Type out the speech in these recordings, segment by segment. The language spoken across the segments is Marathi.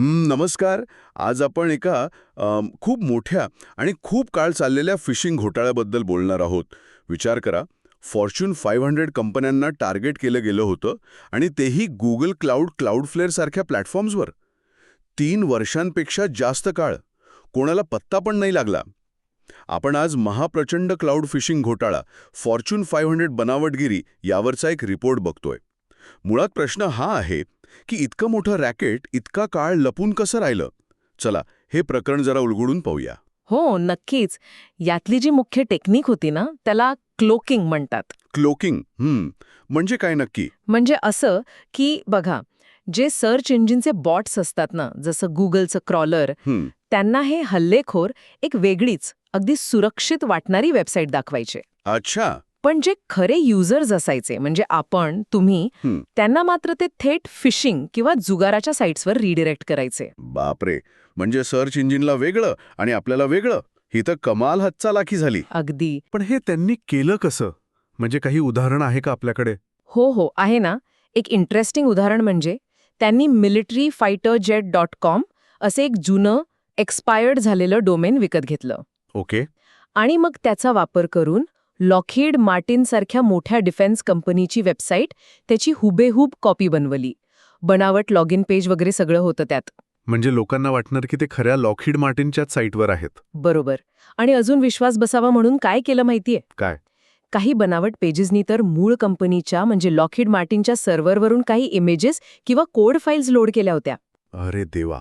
नमस्कार. आज आपण एका अम, खूप मोठ्या आणि खूप काळ चाललेल्या फिशिंग घोटाळ्याबद्दल बोलणार आहोत. विचार करा फॉर्च्यून फाईव्ह हंड्रेड कंपन्यांना टार्गेट केलं गेलं होतं आणि तेही गुगल क्लाउड क्लाउडफ्लेअर सारख्या प्लॅटफॉर्म्सवर. तीन वर्षांपेक्षा जास्त काळ कोणाला पत्ता पण नाही लागला. आपण आज महाप्रचंड क्लाउड फिशिंग घोटाळा फॉर्च्यून फाईव्ह हंड्रेड बनावटगिरी यावरचा एक रिपोर्ट बघतोय. मुळात प्रश्न हा आहे की इतकं मोठं रॅकेट इतका काळ लपून कसं राहिलं? चला हे प्रकरण जरा उलगडून पाहूया. हो नक्कीच. यातली जी मुख्य टेक्निक होती ना त्याला क्लोकिंग म्हणतात. क्लोकिंग हम्म. म्हणजे काय नक्की? म्हणजे असं की बघा जे सर्च इंजिनचे बॉट्स असतात ना जसं गुगलचं क्रॉलर त्यांना हे हल्लेखोर एक वेगळीच अगदी सुरक्षित वाटणारी वेबसाईट दाखवायचे. अच्छा. पण जे खरे युजर्स असायचे म्हणजे आपण तुम्ही हं. त्यांना मात्र ते थेट फिशिंग किंवा जुगाराच्या साईट्सवर रिडिरेक्ट करायचे. बापरे! म्हणजे सर्च इंजिनला वेगळं आणि आपल्याला वेगळं. ही तर कमाल हच्चा लाखी झाली. अगदी. पण हे त्यांनी केलं कसं? म्हणजे काही उदाहरण आहे का आपल्याकडे? हो हो. आहे ना. एक इंटरेस्टिंग उदाहरण म्हणजे त्यांनी military fighter jet dot com असे एक जुनं एक्सपायर्ड झालेलं डोमेन विकत घेतलं. ओके. आणि मग त्याचा वापर करून लॉकहीड मार्टिनसारख्या मोठ्या डिफेन्स कंपनीची वेबसाईट त्याची हुबेहूब कॉपी बनवली. बनावट लॉग इन पेज वगैरे सगळं होतं त्यात. म्हणजे लोकांना वाटणार की ते खऱ्या लॉकहीड मार्टिनच्याच साईटवर आहेत. बरोबर. आणि अजून विश्वास बसावा म्हणून काय केलं माहितीये? काय? काही बनावट पेजेसनी तर मूळ कंपनीच्या म्हणजे लॉकहीड मार्टिनच्या सर्व्हरवरून काही इमेजेस किंवा कोड फाईल्स लोड केल्या होत्या. अरे देवा.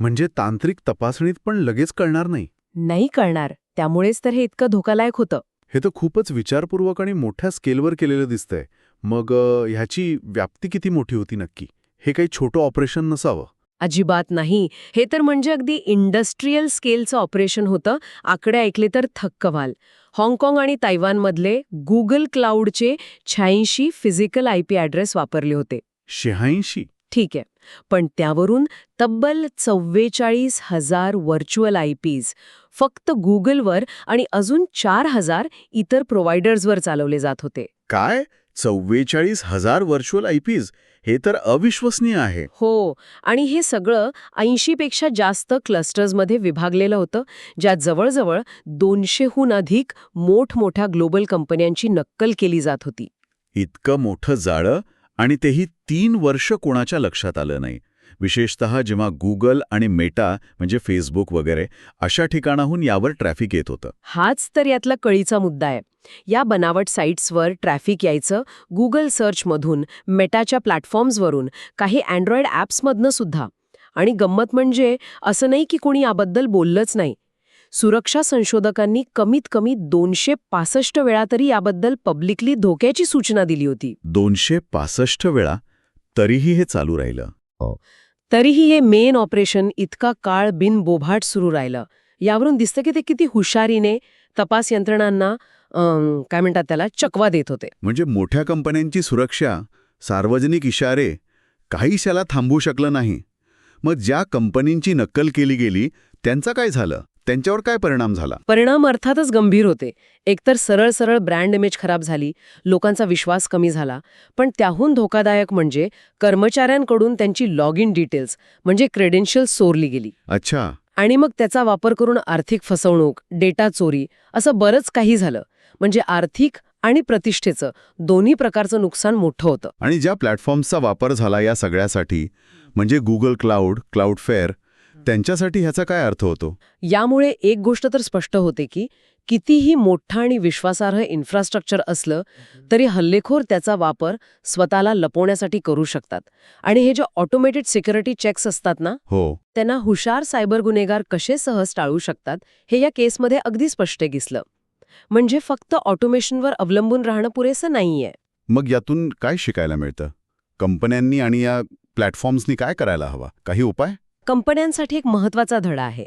म्हणजे तांत्रिक तपासणीत पण लगेच कळणार नाही? नाही कळणार. त्यामुळेच तर हे इतकं धोकादायक होतं. हे तर खूपच विचारपूर्वक आणि मोठ्या स्केलवर केलेलं दिसतंय. मग ह्याची व्याप्ती किती मोठी होती नक्की? हे काही छोटं ऑपरेशन नसावं. अजिबात नाही. हे तर म्हणजे अगदी इंडस्ट्रीयल स्केलचं ऑपरेशन होतं. आकडे ऐकले तर थक्क व्हाल. हाँगकाँग आणि तैवानमधले गुगल क्लाउडचे शहाऐंशी फिजिकल आय पी ॲड्रेस वापरले होते. शहाऐंशी? ठीक आहे. पण त्यावरून तब्बल चव्वेचाळीस हजार व्हर्च्युअल आय पीज फक्त गुगलवर आणि अजून चार हजार इतर प्रोव्हायडर्सवर चालवले जात होते. काय? चव्वेचाळीस हजार व्हर्च्युअल आय पीज? हे तर अविश्वसनीय आहे. हो आणि हे सगळं ऐंशीपेक्षा जास्त क्लस्टर्समध्ये विभागलेलं होतं ज्यात जवळजवळ दोनशेहून अधिक मोठमोठ्या ग्लोबल कंपन्यांची नक्कल केली जात होती. इतकं मोठं जाळं? आणि तेही तीन वर्ष कोणाच्या लक्षात आलं नाही. विशेषत जेव्हा गुगल आणि मेटा म्हणजे फेसबुक वगैरे अशा ठिकाणाहून यावर ट्रॅफिक येत होतं. हाच तर यातला कळीचा मुद्दा आहे. या बनावट साईट्सवर ट्रॅफिक यायचं गुगल सर्चमधून मेटाच्या प्लॅटफॉर्म्सवरून काही अँड्रॉइड ॲप्समधनं सुद्धा. आणि गंमत म्हणजे असं नाही की कोणी याबद्दल बोललंच नाही. सुरक्षा संशोधकांनी कमीत कमी दोनशे पासष्ट वेळा तरी याबद्दल पब्लिकली धोक्याची सूचना दिली होती. दोनशे पासष्ट वेळा? तरीही हे चालू राहिलं. तरीही हे मेन ऑपरेशन इतका काळ बिनबोभाट सुरू राहिलं. यावरून दिसतं की ते किती हुशारीने तपास यंत्रणांना काय म्हणतात त्याला चकवा देत होते. म्हणजे मोठ्या कंपन्यांची सुरक्षा सार्वजनिक इशारे काहीच याला थांबवू शकलं नाही. मग ज्या कंपनींची नक्कल केली गेली त्यांचं काय झालं? त्यांच्यावर काय परिणाम झाला? परिणाम अर्थातच गंभीर होते. एकतर सरळ सरळ ब्रँड इमेज खराब झाली लोकांचा विश्वास कमी झाला पण त्याहून धोकादायक म्हणजे कर्मचाऱ्यांकडून त्यांची लॉग इन डिटेल्स म्हणजे क्रेडेन्शियल्स चोरली गेली. अच्छा. आणि मग त्याचा वापर करून आर्थिक फसवणूक डेटा चोरी असं बरंच काही झालं. म्हणजे आर्थिक आणि प्रतिष्ठेचं दोन्ही प्रकारचं नुकसान मोठं होतं. आणि ज्या प्लॅटफॉर्म्सचा वापर झाला या सगळ्यासाठी म्हणजे गुगल क्लाउड क्लाउडफेअर त्यांच्यासाठी ह्याचा काय अर्थ होतो? यामुळे एक गोष्ट तर स्पष्ट होते की कितीही मोठं आणि विश्वासार्ह इन्फ्रास्ट्रक्चर असलं तरी हल्लेखोर त्याचा वापर स्वतःला लपवण्यासाठी करू शकतात. आणि हे जे ऑटोमेटेड सिक्युरिटी चेक्स असतात ना हो. त्यांना हुशार सायबर गुन्हेगार कसे सहज टाळू शकतात हे या केसमध्ये अगदी स्पष्ट दिसलं. म्हणजे फक्त ऑटोमेशनवर अवलंबून राहणं पुरेसं नाहीये. मग यातून काय शिकायला मिळतं? कंपन्यांनी आणि या प्लॅटफॉर्म्सनी काय करायला हवा? काही उपाय? कंपन्यांसाठी एक महत्त्वाचा धडा आहे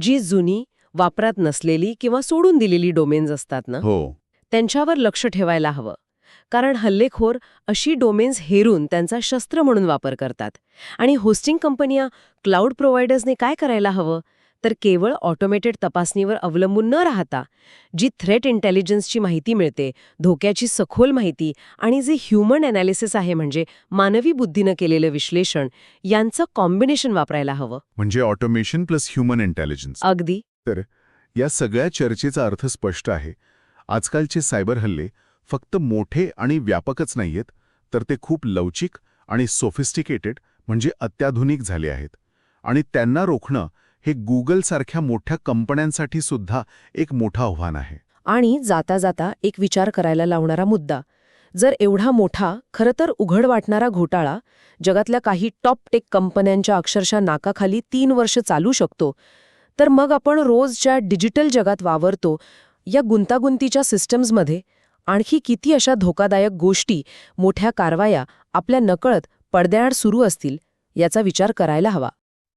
जी जुनी वापरात नसलेली किंवा सोडून दिलेली डोमेन्स असतात ना? हो. त्यांच्यावर लक्ष ठेवायला हवं. कारण हल्लेखोर अशी डोमेन्स हेरून त्यांचा शस्त्र म्हणून वापर करतात. आणि होस्टिंग कंपन्या क्लाउड प्रोव्हायडर्सने काय करायला हवं? तर केवळ ऑटोमेटेड तपासणीवर अवलंबून न राहता जी थ्रेट इंटेलिजन्सची माहिती मिळते धोक्याची सखोल माहिती आणि जे ह्युमन एनालिसिस आहे म्हणजे मानवी बुद्धीनं केलेलं विश्लेषण यांचं कॉम्बिनेशन वापरायला हवं. म्हणजे ऑटोमेशन प्लस ह्युमन इंटेलिजन्स अगदी. या सगळ्या चर्चेचा अर्थ स्पष्ट आहे. आजकालचे सायबर हल्ले फक्त मोठे आणि व्यापकच नाहीयेत तर ते खूप लवचिक आणि सोफिस्टिकेटेड म्हणजे अत्याधुनिक झाले आहेत. आणि त्यांना रोखणं हे गुगलसारख्या मोठ्या कंपन्यांसाठी सुद्धा एक मोठं आव्हान आहे. आणि जाता जाता एक विचार करायला लावणारा मुद्दा. जर एवढा मोठा खरं तर उघड वाटणारा घोटाळा जगातल्या काही टॉप टेक कंपन्यांच्या अक्षरशः नाकाखाली तीन वर्ष चालू शकतो तर मग आपण रोजच्या डिजिटल जगात वावरतो या गुंतागुंतीच्या सिस्टम्समध्ये आणखी किती अशा धोकादायक गोष्टी मोठ्या कारवाया आपल्या नकळत पडद्याआड सुरू असतील याचा विचार करायला हवा.